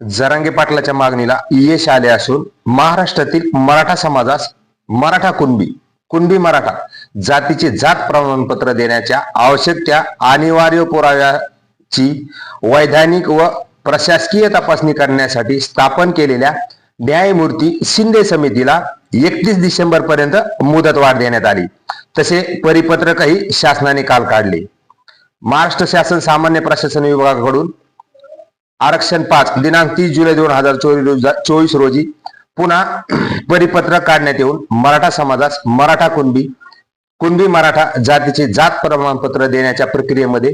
जरांगे पाटलाच्या मागणीला यश आले असून महाराष्ट्रातील मराठा समाजास मराठा कुणबी कुणबी मराठा जातीचे जात प्रमाणपत्र देण्याच्या आवश्यक त्या अनिवार्य पुराव्याची वैधानिक व प्रशासकीय तपासणी करण्यासाठी स्थापन केलेल्या न्यायमूर्ती शिंदे समितीला एकतीस डिसेंबर पर्यंत मुदतवाढ देण्यात आली. तसे परिपत्रकही शासनाने काल काढले. महाराष्ट्र शासन सामान्य प्रशासन विभागाकडून आरक्षण पाच दिनांक तीस जुलै दोन हजार चोवीस रोजी पुन्हा परिपत्रक काढण्यात येऊन मराठा समाजास मराठा कुणबी कुणबी मराठा जातीचे जात प्रमाणपत्र देण्याच्या प्रक्रियेमध्ये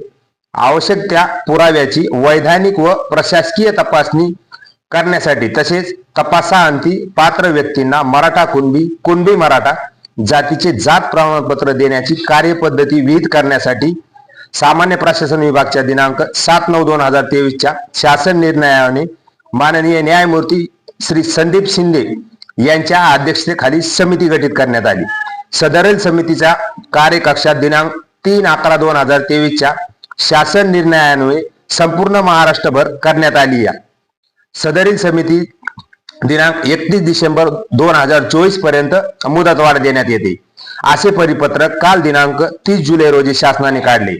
आवश्यक त्या पुराव्याची वैधानिक व प्रशासकीय तपासणी करण्यासाठी तसेच तपासाअंती पात्र व्यक्तींना मराठा कुणबी कुणबी मराठा जातीचे जात प्रमाणपत्र देण्याची कार्यपद्धती विहित करण्यासाठी सामान्य प्रशासन विभागच्या दिनांक सात नऊ दोन हजार तेवीसच्या शासन निर्णयाने माननीय न्यायमूर्ती श्री संदीप शिंदे यांच्या अध्यक्षतेखाली समिती गठीत करण्यात आली. सदरील समितीचा कार्यकक्षात दिनांक तीन अकरा दोन हजार तेवीसच्या शासन निर्णयान्वये संपूर्ण महाराष्ट्रभर करण्यात आली या. सदरील समिती दिनांक एकतीस डिसेंबर दोन हजार चोवीसपर्यंत मुदतवाढ देण्यात येते. असे परिपत्रक काल दिनांक तीस जुलै रोजी शासनाने काढले.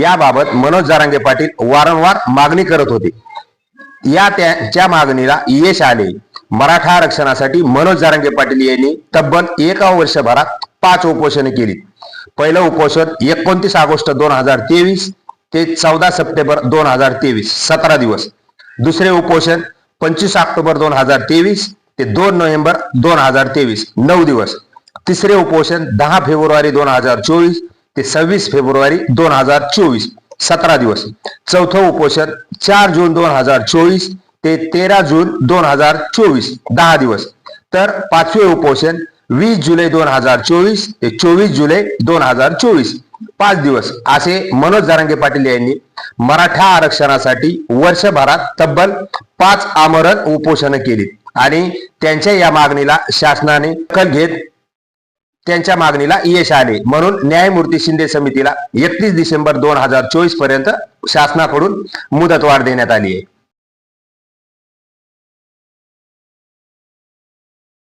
याबाबत मनोज जारांगे पाटील वारंवार मागणी करत होते. या त्यांच्या मागणीला यश आले. मराठा आरक्षणासाठी मनोज जारांगे पाटील यांनी तब्बल एका वर्षभरात पाच उपोषणे केली. पहिलं उपोषण एकोणतीस ऑगस्ट दोन हजार तेवीस ते चौदा सप्टेंबर दोन हजार तेवीस सतरा दिवस. दुसरे उपोषण पंचवीस ऑक्टोबर दोन हजार तेवीस ते दोन नोव्हेंबर दोन हजार तेवीस नऊ दिवस. तिसरे उपोषण दहा फेब्रुवारी दोन हजार चोवीस ते सव्वीस फेब्रुवारी दोन हजार चोवीस सतरा दिवस. चौथं उपोषण चार जून दोन हजार चोवीस ते तेरा जून दोन हजार चोवीस दहा दिवस. तर पाचवे उपोषण वीस जुलै दोन हजार चोवीस ते चोवीस जुलै दोन हजार चोवीस पाच दिवस. असे मनोज जारंगे पाटील यांनी मराठा आरक्षणासाठी वर्षभरात तब्बल पाच आमरण उपोषण केली आणि त्यांच्या या मागणीला शासनाने दखल घेत त्यांच्या मागणीला यश आले. म्हणून न्यायमूर्ती शिंदे समितीला एकतीस डिसेंबर दोन हजार चोवीसपर्यंत शासनाकडून मुदतवाढ देण्यात आली आहे.